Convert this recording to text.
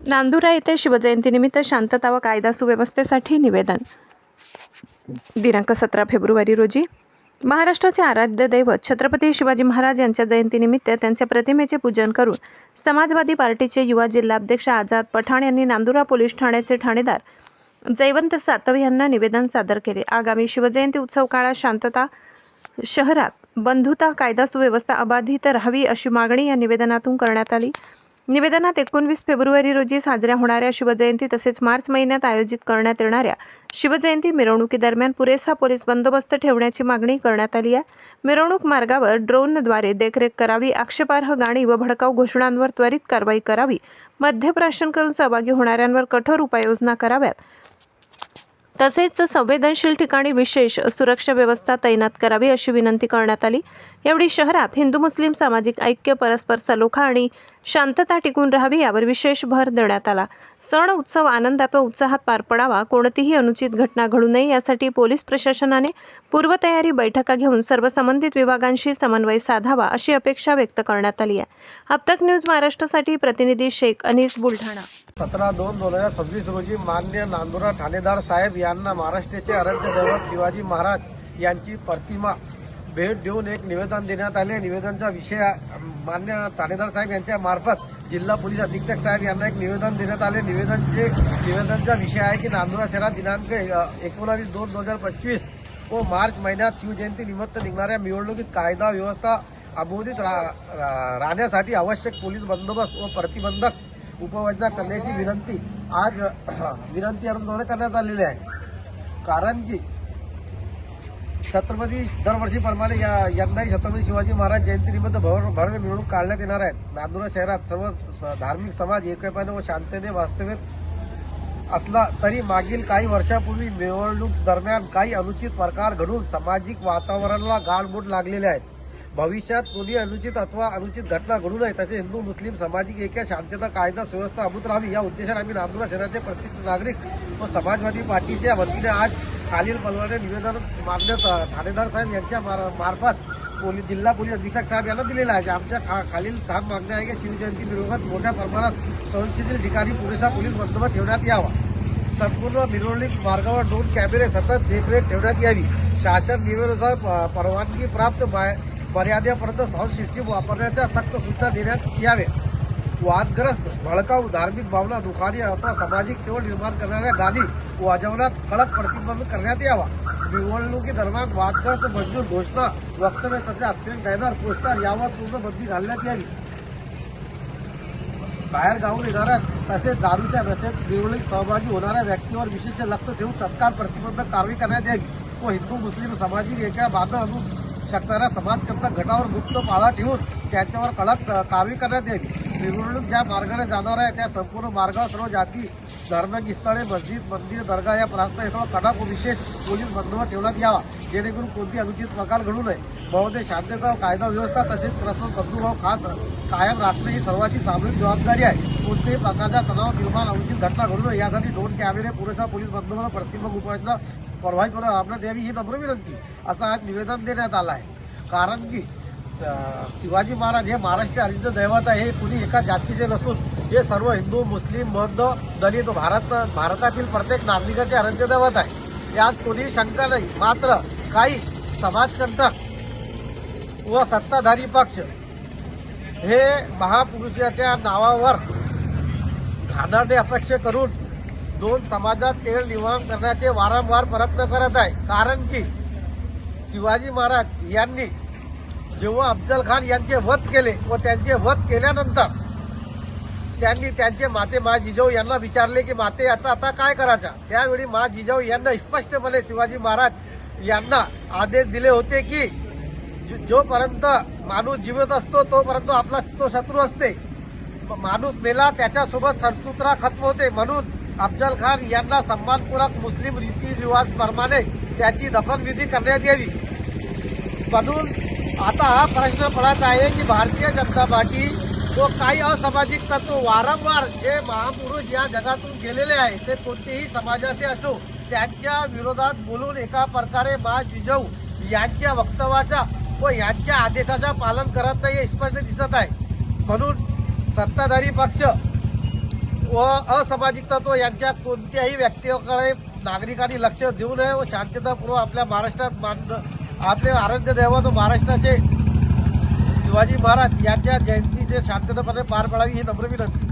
नांदुरा येथे शिवजयंतीनिमित्त शांतता व कायदा सुव्यवस्थेसाठी निवेदन. दिनांक सतरा फेब्रुवारी रोजी महाराष्ट्राचे आराध्य दैवत छत्रपती शिवाजी महाराज यांच्या जयंतीनिमित्त त्यांच्या प्रतिमेचे पूजन करून समाजवादी पार्टीचे युवा जिल्हाध्यक्ष आझाद पठाण यांनी नांदुरा पोलीस ठाण्याचे ठाणेदार जयवंत सातव यांना निवेदन सादर केले. आगामी शिवजयंती उत्सव काळात शांतता शहरात बंधुता कायदा सुव्यवस्था अबाधित राहावी अशी मागणी या निवेदनातून करण्यात आली. निवेदनात एकोणवीस फेब्रुवारी रोजी साजऱ्या होणाऱ्या शिवजयंती तसेच मार्च महिन्यात आयोजित करण्यात येणाऱ्या शिवजयंती मिरवणुकीदरम्यान पुरेसा पोलीस बंदोबस्त ठेवण्याची मागणी करण्यात आली आहे. मिरवणूक मार्गावर ड्रोनद्वारे देखरेख करावी आक्षेपार्ह गाणी व भडकाऊ घोषणांवर त्वरित कारवाई करावी मध्यप्राशन करून सहभागी होणाऱ्यांवर कठोर उपाययोजना कराव्यात. तसेच संवेदनशील ठिकाणी विशेष सुरक्षा व्यवस्था तैनात करावी अशी विनंती करण्यात आली. यावेळी शहरात हिंदू मुस्लिम सामाजिक ऐक्य परस्पर सलोखा आणि शांतता टिकून राहावी यावर विशेष भर देण्यात आला. सण उत्सव आनंदात व उत्साहात पार पडावा कोणतीही अनुचित घटना घडू नये यासाठी पोलीस प्रशासनाने पूर्वतयारी बैठका घेऊन सर्व संबंधित विभागांशी समन्वय साधावा अशी अपेक्षा व्यक्त करण्यात आली आहे. हप्तक न्यूज महाराष्ट्रासाठी प्रतिनिधी शेख अनिस बुलढाणा. सतरा दोन दोन हजार सव्वीस रोजी मान्य नांदुरा ठाणेदार साहेब यांना महाराष्ट्राचे आराध्य दैवत शिवाजी महाराज यांची प्रतिमा भेट देऊन एक निवेदन देण्यात आले. निवेदनचा विषय मान्य ठाणेदार साहेब यांच्या मार्फत जिल्हा पोलीस अधीक्षक साहेब यांना एक निवेदन देण्यात आले. निवेदनचे निवेदनचा विषय आहे की नांदुरा शहरात दिनांक एकोणावीस दोन दोन हजार पंचवीस व मार्च महिन्यात शिवजयंती निमित्त निघणाऱ्या निवडणुकीत कायदा व्यवस्था अबोधित रा- रा- राहण्यासाठी आवश्यक पोलीस बंदोबस्त व प्रतिबंधक उपाययोजना करण्याची विनंती आज विनंती अर्जद्वारे करण्यात आलेली आहे. कारण की छत्रपती दरवर्षीप्रमाणे या यंदाही छत्रपती शिवाजी महाराज जयंतीनिमित्त भर भव्य मिरवणूक काढण्यात येणार आहेत. नांदुरा शहरात सर्व स- धार्मिक समाज एकेपाने व शांततेने वास्तव्यात असला तरी मागील काही वर्षापूर्वी निवडणूक दरम्यान काही अनुचित प्रकार घडून सामाजिक वातावरणाला गाळबोट लागलेले आहेत. भविष्यात कोणी अनुचित अथवा अनुचित घटना घडू नये तसे हिंदू मुस्लिम सामाजिक एका शांतता कायदा सुव्यवस्था अभूत राहावी या उद्देशाने आम्ही नांदुरा शहराचे प्रतिष्ठित नागरिक व समाजवादी पार्टीच्या वतीने आज खालील पलवाने निवेदन मान्य ठाणेदार साहेब यांच्या मार्फत पोलीस जिल्हा पोलीस अधीक्षक साहेब यांना दिलेला आहे. आमच्या खा खालील ठाम मागण्या आहे की शिवजयंती विरोधात मोठ्या प्रमाणात संसदेतील ठिकाणी पुरेसा पोलीस बंदोबस्त ठेवण्यात यावा. संपूर्ण मिरवणूक मार्गावर दोन कॅमेरे सतत देखरेख ठेवण्यात यावी. शासन नियमानुसार परवानगी प्राप्त बाय- मर्यादेपर्यंत साऊंड सिस्टीम वापरण्याच्या सक्त सूचना देण्यात याव्या वादग्रस्त भडकाऊ धार्मिक भावना दुखारी अथवा सामाजिक तेवढ निर्माण करणाऱ्या गाणी वाजवण्यात कडक प्रतिबंध करण्यात यावा. निवडणुकी दरम्यान वादग्रस्त मंजूर घोषणा वक्तव्य तसे अत्यंत बॅनर पोस्टर यावर पूर्ण बंदी घालण्यात यावी. बाहेर गावून येणाऱ्या तसेच दारूच्या नशेत निवडणूक सहभागी होणाऱ्या व्यक्तीवर विशेष लक्ष ठेवून तत्काळ प्रतिबंधक कारवाई करण्यात यावी. व हिंदू मुस्लिम सामाजिक एका बाधा आणू शकणाऱ्या समाजकर्ता गटावर गुप्त पाळा ठेवून त्यांच्यावर कडक कारवाई करण्यात यावी. निवडणूक ज्या मार्गाने जाणार आहे त्या संपूर्ण मार्गावर सर्व जाती धार्मिक स्थळे मस्जिद मंदिर दर्गा या प्रांत येथे कडक विशेष पोलीस बंदोबस्त ठेवण्यात यावा. जेणेकरून कोणती अनुचित प्रकार घडू नये. बहुतेक शांतता कायदा व्यवस्था तसेच प्रसन्न बंधुभाव खास कायम राखणे ही सर्वांची सामूहिक जबाबदारी आहे. कोणत्याही प्रकारचा तणाव निर्माण अनुचित घटना घडू नये यासाठी दोन कॅमेरे पुरेसा पोलीस बंदोबस्त प्रतिबंध उपाययोजना प्रभावीपणे राबण्यात यावी ही नम्र विनंती असं आज निवेदन देण्यात आलं आहे. कारण की शिवाजी महाराज हे महाराष्ट्र आराध्य दैवत आहे हे कुणी एका जातीचे नसून हे सर्व हिंदू मुस्लिम बौद्ध दलित भारत भारतातील प्रत्येक नागरिकाचे आराध्य दैवत आहे. यात कोणी शंका नाही मात्र काही समाजकंटक व सत्ताधारी पक्ष हे महापुरुषाच्या नावावर घाणेरडे अपेक्षा करून दोन समाजात तेल निर्माण करण्याचे वारंवार प्रयत्न करत आहे. कारण की शिवाजी महाराज यांनी जेव्हा अफजल खान यांचे वध केले व त्यांचे वध केल्यानंतर त्यांनी त्यांचे माते मा जिजाऊ यांना विचारले की माते याचा आता काय करायचा? त्यावेळी मा जिजाऊ यांना स्पष्टपणे शिवाजी महाराज यांना आदेश दिले होते की जोपर्यंत माणूस जिवंत असतो तोपर्यंत आपला तो शत्रू असते. माणूस मेला त्याच्यासोबत शत्रुत्रा खत्म होते. म्हणून अफजल खान यांना सन्मानपूर्वक मुस्लिम रीतिरिवाज प्रमाणे त्याची दफनविधी करण्यात यावी. म्हणून आता हा प्रश्न पडत आहे की भारतीय जनता पार्टी व काही असामाजिक तत्व वारंवार जे महापुरुष या जगातून गेलेले आहे ते कोणतेही समाजाचे असो त्यांच्या विरोधात बोलून एका प्रकारे मा जिजाऊ यांच्या वक्तव्याचा व यांच्या आदेशाचा पालन करत नाही हे स्पष्ट दिसत आहे. म्हणून सत्ताधारी पक्ष व असामाजिक तत्व यांच्या कोणत्याही व्यक्तीकडे नागरिकांनी लक्ष देऊ नये व शांततापूर्वक आपल्या महाराष्ट्रात मान आपले आराध्य दैवत महाराष्ट्राचे शिवाजी महाराज यांच्या जयंतीचे शांततापणे पार पाडावी ही नम्र विनंती.